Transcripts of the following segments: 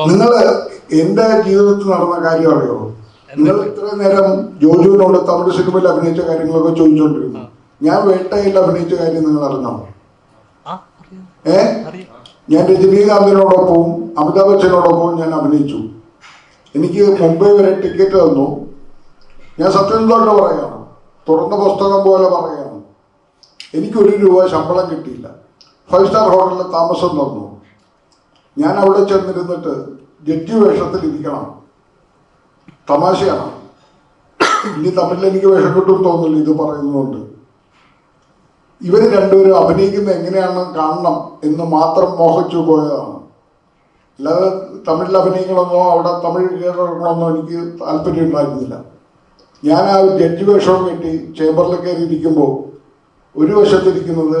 നിങ്ങൾ എന്റെ ജീവിതത്തിൽ നടന്ന കാര്യം അറിയോ? നിങ്ങൾ ഇത്ര നേരം ജോജുവിനോട് തമിഴ് സിനിമയിൽ അഭിനയിച്ച കാര്യങ്ങളൊക്കെ ചോദിച്ചോണ്ടിരുന്നു. ഞാൻ വേട്ടയിൽ അഭിനയിച്ച കാര്യം നിങ്ങൾ അറിഞ്ഞോ? ഏ? ഞാൻ രജനീകാന്തിനോടൊപ്പവും അമിതാഭ് ബച്ചനോടൊപ്പവും ഞാൻ അഭിനയിച്ചു. എനിക്ക് മുംബൈ വരെ ടിക്കറ്റ് തന്നു. ഞാൻ സത്യസന്ധമായിട്ട് പറയാണ്. തുറന്ന പുസ്തകം പോലെ പറയാണ്. എനിക്കൊരു രൂപ ശമ്പളം കിട്ടിയില്ല. ഫൈവ് സ്റ്റാർ ഹോട്ടലിൽ താമസം തന്നു. ഞാൻ അവിടെ ചെന്നിരുന്നിട്ട് ജഡ്ജി വേഷത്തിൽ ഇരിക്കണം. തമാശയാണ്. ഇനി തമിഴിൽ എനിക്ക് വേഷം കിട്ടും തോന്നുന്നില്ല ഇത് പറയുന്നതുകൊണ്ട്. ഇവർ രണ്ടുപേരും അഭിനയിക്കുന്നത് എങ്ങനെയാണ് കാണണം എന്ന് മാത്രം മോഹിച്ചു പോയതാണ്. അല്ലാതെ തമിഴിൽ അഭിനയിക്കണമെന്നോ അവിടെ തമിഴ് കേൾക്കണമെന്നോ എനിക്ക് താല്പര്യം ഉണ്ടായിരുന്നില്ല. ഞാൻ ആ ജഡ്ജി വേഷവും കെട്ടി ചേംബറിൽ കയറി ഇരിക്കുമ്പോൾ ഒരു വശത്തിരിക്കുന്നത്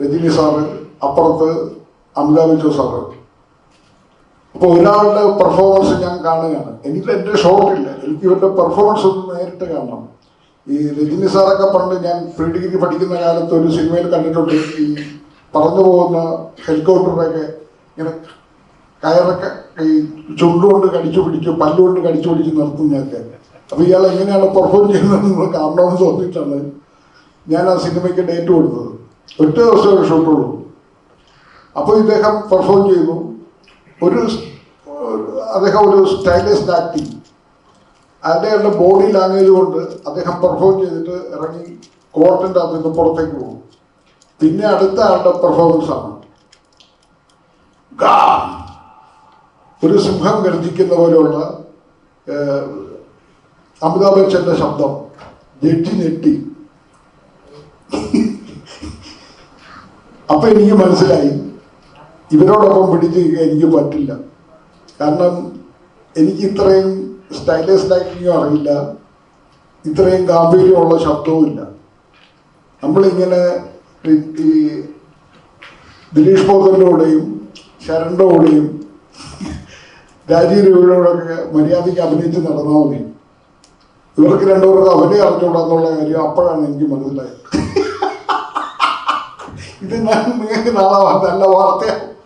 രജനി സാറ് അപ്പുറത്ത് അമിതാഭ് ബച്ചു സാറ്. അപ്പോൾ ഒരാളുടെ പെർഫോമൻസ് ഞാൻ കാണുകയാണ്. എനിക്ക് എന്റെ ഷോട്ടില്ല എനിക്ക് ഇവരുടെ പെർഫോമൻസ് ഒന്ന് നേരിട്ട് കാണണം. ഈ രജനി സാറൊക്കെ പണ്ട് ഞാൻ പ്രീ ഡിഗ്രി പഠിക്കുന്ന കാലത്ത് ഒരു സിനിമയിൽ കണ്ടിട്ടുണ്ട്. ഈ പറന്നു പോകുന്ന ഹെലികോപ്റ്ററൊക്കെ ഇങ്ങനെ കയറൊക്കെ ഈ ചുണ്ടുകൊണ്ട് കടിച്ചു പിടിച്ചു പല്ലുകൊണ്ട് കടിച്ചു പിടിച്ച് നിർത്തുന്നതൊക്കെ അപ്പോൾ ഇയാൾ എങ്ങനെയാണ് പെർഫോം ചെയ്യുന്നത് നിങ്ങൾ കാണണമെന്ന് തോന്നിയിട്ടാണ് ഞാൻ ആ സിനിമയ്ക്ക് ഡേറ്റ് കൊടുത്തത്. ഒറ്റ ദിവസം ഒരു ഷൂട്ടുള്ളൂ അപ്പോൾ ഇദ്ദേഹം പെർഫോം ചെയ്തു ഒരു അദ്ദേഹം ഒരു സ്റ്റൈലിസ്റ്റ് ആക്ടിങ്. അദ്ദേഹത്തിന്റെ ബോഡി ലാംഗ്വേജ് കൊണ്ട് അദ്ദേഹം പെർഫോം ചെയ്തിട്ട് ഇറങ്ങി കോർട്ടിന്റെ അകത്ത് നിന്ന് പുറത്തേക്ക് പോകും. പിന്നെ അടുത്ത ആളുടെ പെർഫോമൻസ് ആണ്! ഒരു സിംഹം ഗർജിക്കുന്ന പോലെയുള്ള അമിതാഭ് ബച്ചന്റെ ശബ്ദം. ഞെട്ടി ഞെട്ടി. അപ്പൊ എനിക്ക് മനസ്സിലായി. ഇവരോടൊപ്പം പിടിച്ച് എനിക്ക് പറ്റില്ല. കാരണം എനിക്ക് ഇത്രയും സ്റ്റൈലസ് ലൈറ്റിങ്ങും അറിയില്ല. ഇത്രയും ഗാംഭീര്യമുള്ള ശബ്ദവും ഇല്ല നമ്മളിങ്ങനെ ഈ- ദിലീഷ് പോത്തന്റെ കൂടെയും ശരണിന്റെ രാജീവ് രവിയോടൊക്കെ മര്യാദയ്ക്ക് അഭിനയിച്ച് നടന്നാൽ മതി. ഇവർക്ക് രണ്ടുപേർക്ക് അഭിനയം അറിഞ്ഞുകൂടാന്നുള്ള കാര്യം അപ്പോഴാണ് എനിക്ക് മനസ്സിലായത്. ഇത് ഞാൻ നിങ്ങൾക്ക് നാളെ നല്ല വാർത്തയാവും